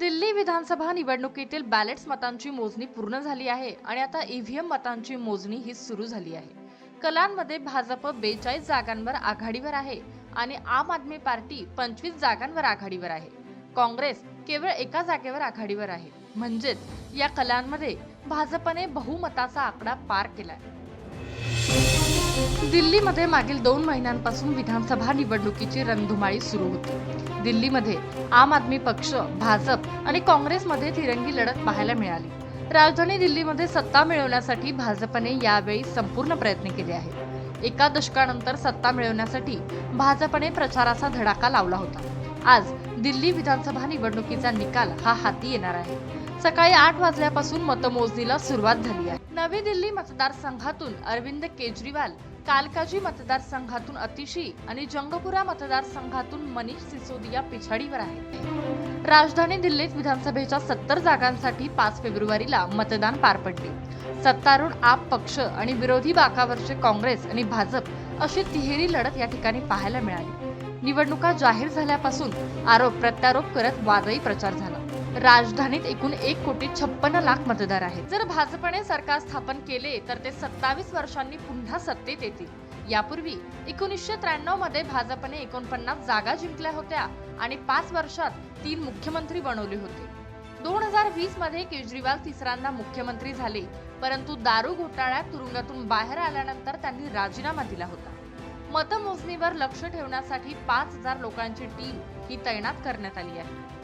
दिल्ली विधानसभा निवडणुकीतील बॅलेट्स मतांची मोजणी पूर्ण झाली आहे आणि आता ईव्हीएम मतांची मोजणी ही सुरू झाली आहे. कलांमध्ये भाजप बेचाळीस जागांवर आघाडीवर आहे आणि आम आदमी पार्टी पंचवीस जागांवर आघाडीवर आहे. काँग्रेस केवळ एका जागेवर आघाडीवर आहे. म्हणजेच या कलांमध्ये भाजपने बहुमताचा आकडा पार केलाय. दिल्लीमध्ये मागील दोन महिन्यांपासून विधानसभा निवडणुकीची रणधुमाळी सुरू होती. दिल्लीमध्ये आम आदमी पक्ष भाजप आणि काँग्रेसमध्ये तिरंगी लढत पाहायला मिळाली. राजधानी दिल्लीमध्ये सत्ता मिळवण्यासाठी भाजपने यावेळी संपूर्ण प्रयत्न केले आहेत. एका दशकानंतर सत्ता मिळवण्यासाठी भाजपने प्रचाराचा धडाका लावला होता. आज दिल्ली विधानसभा निवडणुकीचा निकाल हा हाती येणार आहे. सकाळी आठ वाजल्यापासून मतमोजणीला सुरुवात झाली आहे. नवी दिल्ली मतदारसंघातून अरविंद केजरीवाल कालकाजी मतदारसंघातून अतिशी आणि जंगपुरा मतदारसंघातून मनीष सिसोदिया पिछाडीवर आहे राजधानी दिल्लीत विधानसभेच्या सत्तर जागांसाठी पाच फेब्रुवारीला मतदान पार पडले. सत्तारूढ आप पक्ष आणि विरोधी बाकावरचे काँग्रेस आणि भाजप अशी तिहेरी लढत या ठिकाणी पाहायला मिळाली. निवडणुका जाहीर झाल्यापासून आरोप प्रत्यारोप करत वादळी प्रचार झाला. राजधानीत एकूण एक कोटी छप्पन्न लाख मतदार आहेत. जर भाजपने सरकार स्थापन केले तर ते सत्तावीस वर्षांनी पुन्हा सत्तेत येतील. यापूर्वी एकोणीसशे त्र्याण्णवमध्ये भाजपने एकोणपन्नास जागा जिंकल्या होत्या आणि पाच वर्षात तीन मुख्यमंत्री बनवले होते. दोन हजार वीसमध्ये केजरीवाल तिसऱ्यांदा मुख्यमंत्री झाले परंतु दारू घोटाळ्यात तुरुंगातून बाहेर आल्यानंतर त्यांनी राजीनामा दिला होता. मतमोजणीवर लक्ष ठेवण्यासाठी पाच हजार लोकांची टीम ही तैनात करण्यात आली आहे.